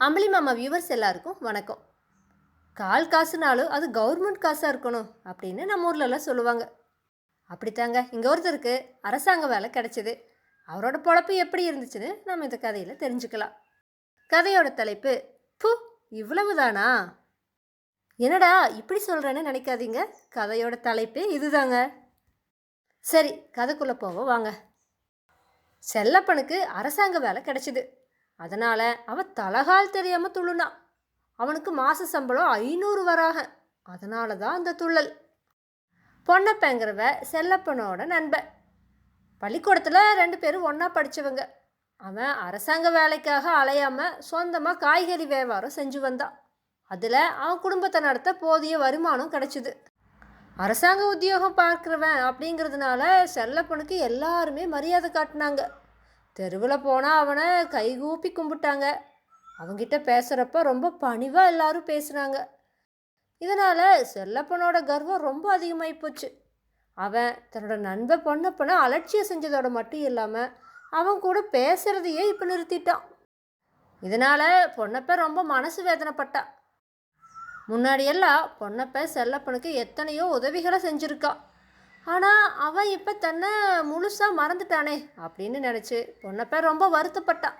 அம்பளி மாமா வியூவர்ஸ் எல்லாருக்கும் வணக்கம். கால் காசுனாலும் அது கவர்மெண்ட் காசாக இருக்கணும் அப்படின்னு நம்ம ஊர்லலாம் சொல்லுவாங்க. அப்படித்தாங்க? இங்கே ஒருத்தருக்கு அரசாங்க வேலை கிடைச்சிது. அவரோட பொழப்பு எப்படி இருந்துச்சுன்னு நம்ம இந்த கதையில் தெரிஞ்சுக்கலாம். கதையோட தலைப்பு பு இவ்வளவுதானா? என்னடா இப்படி சொல்கிறேன்னு நினைக்காதீங்க. கதையோட தலைப்பு இதுதாங்க. சரி கதைக்குள்ளே போவோம் வாங்க. செல்லப்பனுக்கு அரசாங்க வேலை கிடைச்சிது. அதனால் அவன் தலகால் தெரியாமல் துள்ளுனா. அவனுக்கு மாத சம்பளம் ஐநூறு வராக. அதனால தான் அந்த துள்ளல். பொன்னப்பங்கிறவ செல்லப்பனோட நண்பன். பள்ளிக்கூடத்தில் ரெண்டு பேரும் ஒன்றா படித்தவங்க அவன் அரசாங்க வேலைக்காக அலையாமல் சொந்தமாக காய்கறி வியாபாரம் செஞ்சு வந்தான். அதில் அவன் குடும்பத்தை நடத்த போதிய வருமானம் கிடச்சிது. அரசாங்க உத்தியோகம் பார்க்குறவன் அப்படிங்கிறதுனால செல்லப்பனுக்கு எல்லாருமே மரியாதை காட்டினாங்க. தெருவில் போனால் அவனை கைகூப்பி கும்பிட்டாங்க. அவங்கிட்ட பேசுகிறப்ப ரொம்ப பணிவாக எல்லாரும் பேசுனாங்க. இதனால் செல்லப்பனோட கர்வம் ரொம்ப அதிகமாகி போச்சு. அவன் தன்னோட நண்பன் பொண்ணப்பனை அலட்சியம் செஞ்சதோட மட்டும் இல்லாமல் அவன் கூட பேசுகிறதையே இப்போ நிறுத்திட்டான். இதனால் பொண்ணப்ப ரொம்ப மனசு வேதனைப்பட்டா. முன்னாடியெல்லாம் பொண்ணப்ப செல்லப்பனுக்கு எத்தனையோ உதவிகளை செஞ்சுருக்கான் ஆனால் அவன் இப்போ தன்னை முழுசாக மறந்துட்டானே அப்படின்னு நினச்சி பொண்ணப்ப ரொம்ப வருத்தப்பட்டான்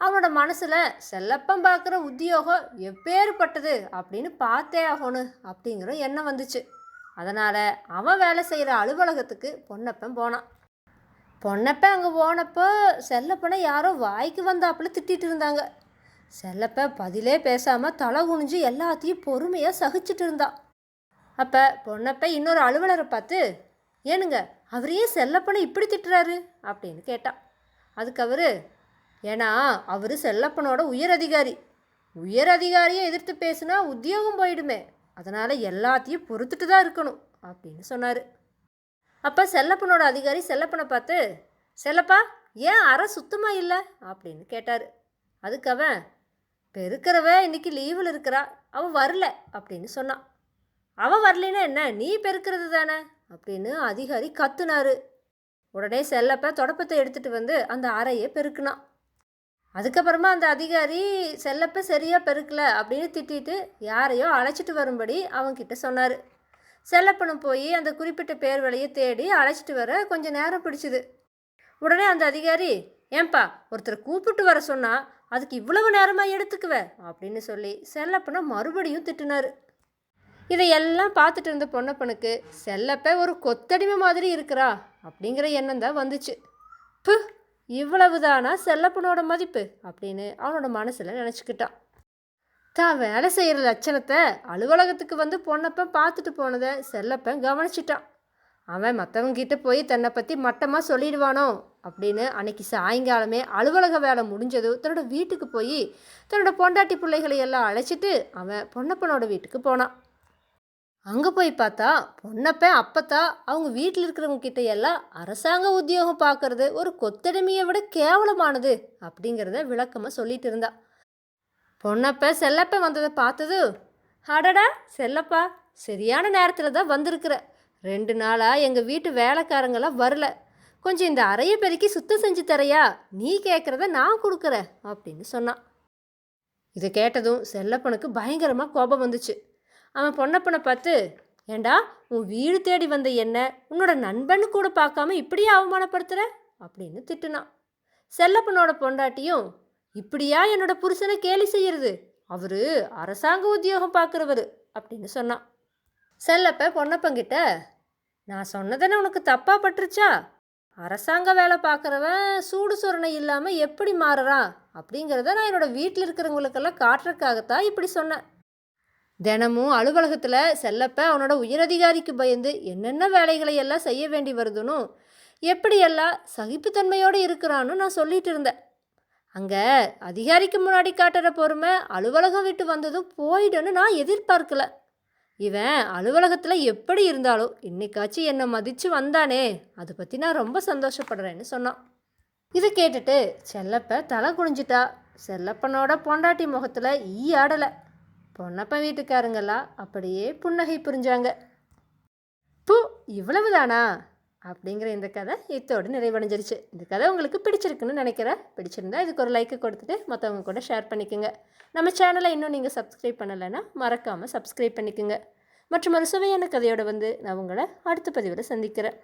அவனோட மனசில் செல்லப்பன் பார்க்குற உத்தியோகம் எப்பேற்பட்டது அப்படின்னு பார்த்தே ஆகணும் அப்படிங்கிற எண்ணம் வந்துச்சு. அதனால் அவன் வேலை செய்கிற அலுவலகத்துக்கு பொன்னப்பன் போனான். பொன்னப்பன் அங்கே போனப்போ செல்லப்பனை யாரோ வாய்க்கு வந்தாப்புல திட்டிட்டு இருந்தாங்க. செல்லப்ப பதிலே பேசாமல் தலை குனிஞ்சு எல்லாத்தையும் பொறுமையாக சகிச்சிட்டு இருந்தான். அப்போ பொன்னப்ப இன்னொரு அலுவலரை பார்த்து ஏனுங்க அவர் ஏன் செல்லப்பனை இப்படி திட்டுறாரு? அப்படின்னு கேட்டான் அதுக்கு அவர் ஏன்னா அவர் செல்லப்பனோட உயர் அதிகாரி. உயர் அதிகாரியை எதிர்த்து பேசுனா உத்தியோகம் போயிடுமே. அதனால் எல்லாத்தையும் பொறுத்துட்டு தான் இருக்கணும் அப்படின்னு சொன்னார். அப்போ செல்லப்பனோட அதிகாரி செல்லப்பனை பார்த்து செல்லப்பா ஏன் அறை சுத்தமாக இல்லை? அப்படின்னு கேட்டார். அதுக்கு அவன் பெருக்கிறவ இன்னைக்கு லீவில் இருக்கிறா. அவள் வரல. அப்படின்னு சொன்னான். அவள் வரலைன்னா என்ன? நீ பெருக்கிறது தானே? அப்படின்னு அதிகாரி கத்துனாரு. உடனே செல்லப்ப தொடப்பத்தை எடுத்துட்டு வந்து அந்த அறையை பெருக்கினான் அதுக்கப்புறமா அந்த அதிகாரி செல்லப்ப சரியாக பெருக்கல அப்படின்னு திட்டிட்டு யாரையோ அழைச்சிட்டு வரும்படி அவங்கிட்ட சொன்னார். செல்லப்பனும் போய் அந்த குறிப்பிட்ட பேர் வழியை தேடி அழைச்சிட்டு வர கொஞ்சம் நேரம் பிடிச்சிது. உடனே அந்த அதிகாரி ஏன்பா ஒருத்தரை கூப்பிட்டு வர சொன்னால் அதுக்கு இவ்வளவு நேரமாக எடுத்துக்குவ? அப்படின்னு சொல்லி செல்லப்பனை மறுபடியும் திட்டினாரு. இதையெல்லாம் பார்த்துட்டு இருந்த பொன்னப்பனுக்கு செல்லப்ப ஒரு கொத்தடிமை மாதிரி இருக்கிறா? அப்படிங்கிற எண்ணம் தான் வந்துச்சு. பு இவ்வளவுதானா செல்லப்பனோட மதிப்பு? அப்படின்னு அவனோட மனசில் நினச்சிக்கிட்டான். தான் வேலை செய்கிற லட்சணத்தை அலுவலகத்துக்கு வந்து பொண்ணப்பன் பார்த்துட்டு போனதை செல்லப்பன் கவனிச்சிட்டான். அவன் மற்றவங்கிட்ட போய் தன்னை பற்றி மட்டமாக சொல்லிடுவானோ? அப்படின்னு அன்னைக்கு சாயங்காலமே அலுவலக வேலை முடிஞ்சதும் தன்னோட வீட்டுக்கு போய் தன்னோட பொண்டாட்டி பிள்ளைகளை எல்லாம் அழைச்சிட்டு அவன் பொன்னப்பனோட வீட்டுக்கு போனான். அங்கே போய் பார்த்தா பொண்ணப்ப அப்பத்தா அவங்க வீட்டில் இருக்கிறவங்க கிட்ட எல்லாம் அரசாங்க உத்தியோகம் பார்க்கறது ஒரு கொத்தடிமையை விட கேவலமானது அப்படிங்கிறத விளக்கமாக சொல்லிட்டு இருந்தா. பொண்ணப்ப செல்லப்ப வந்ததை பார்த்தது அடடா செல்லப்பா சரியான நேரத்தில் தான் வந்திருக்கிற. ரெண்டு நாளாக எங்கள் வீட்டு வேலைக்காரங்களாம் வரல. கொஞ்சம் இந்த அறையை பெருக்கி சுத்தம் செஞ்சு தரையா நீ கேட்குறத நான் கொடுக்குறேன் அப்படின்னு சொன்னான். இதை கேட்டதும் செல்லப்பனுக்கு பயங்கரமாக கோபம் வந்துச்சு. அவன் பொண்ணப்பனை பார்த்து ஏண்டா உன் வீடு தேடி வந்த என்ன? உன்னோட நண்பன்னு கூட பார்க்காம இப்படியே அவமானப்படுத்துற? அப்படின்னு திட்டுனான். செல்லப்பனோட பொண்டாட்டியும் இப்படியா என்னோட புருஷனை கேலி செய்யறது? அவரு அரசாங்க உத்தியோகம் பார்க்குறவர் அப்படின்னு சொன்னான். செல்லப்ப பொன்னப்பங்கிட்ட நான் சொன்னதானே உனக்கு தப்பா பட்டுருச்சா? அரசாங்க வேலை பார்க்குறவன் சூடு சுரணை இல்லாமல் எப்படி மாறுறான்? அப்படிங்கிறத நான் என்னோட வீட்டில் இருக்கிறவங்களுக்கெல்லாம் காட்டுறதுக்காகத்தான் இப்படி சொன்னேன். தினமும் அலுவலகத்தில் செல்லப்ப அவனோட உயரதிகாரிக்கு பயந்து என்னென்ன வேலைகளை எல்லாம் செய்ய வேண்டி வருதுனும் எப்படியெல்லாம் சகிப்புத்தன்மையோடு இருக்கிறான்னு நான் சொல்லிட்டு இருந்தேன். அங்கே அதிகாரிக்கு முன்னாடி காட்டுற பொறுமை அலுவலகம் விட்டு வந்ததும் போயிடுன்னு நான் எதிர்பார்க்கல. இவன் அலுவலகத்தில் எப்படி இருந்தாலும் இன்னைக்காச்சும் என்னை மதித்து வந்தானே அதை பற்றி நான் ரொம்ப சந்தோஷப்படுறேன்னு சொன்னான். இதை கேட்டுட்டு செல்லப்ப தலை குனிஞ்சிட்டா. செல்லப்பனோட பொண்டாட்டி முகத்தில் ஈ ஆடலை. பொன்னப்பன் வீட்டுக்காரங்கெல்லாம் அப்படியே புன்னகை புரிஞ்சாங்க. பூ இவ்வளவுதானா? அப்படிங்கிற இந்த கதை இத்தோடு நிறைவடைஞ்சிருச்சு. இந்த கதை உங்களுக்கு பிடிச்சிருக்குன்னு நினைக்கிறேன். பிடிச்சிருந்தா இதுக்கு ஒரு லைக்கு கொடுத்துட்டு மற்றவங்க கூட ஷேர் பண்ணிக்கோங்க. நம்ம சேனலை இன்னும் நீங்கள் சப்ஸ்கிரைப் பண்ணலைன்னா மறக்காமல் சப்ஸ்கிரைப் பண்ணிக்கோங்க. மற்றும் ஒரு சுவையான கதையோடு வந்து நான் உங்களை அடுத்த பதிவில் சந்திக்கிறேன்.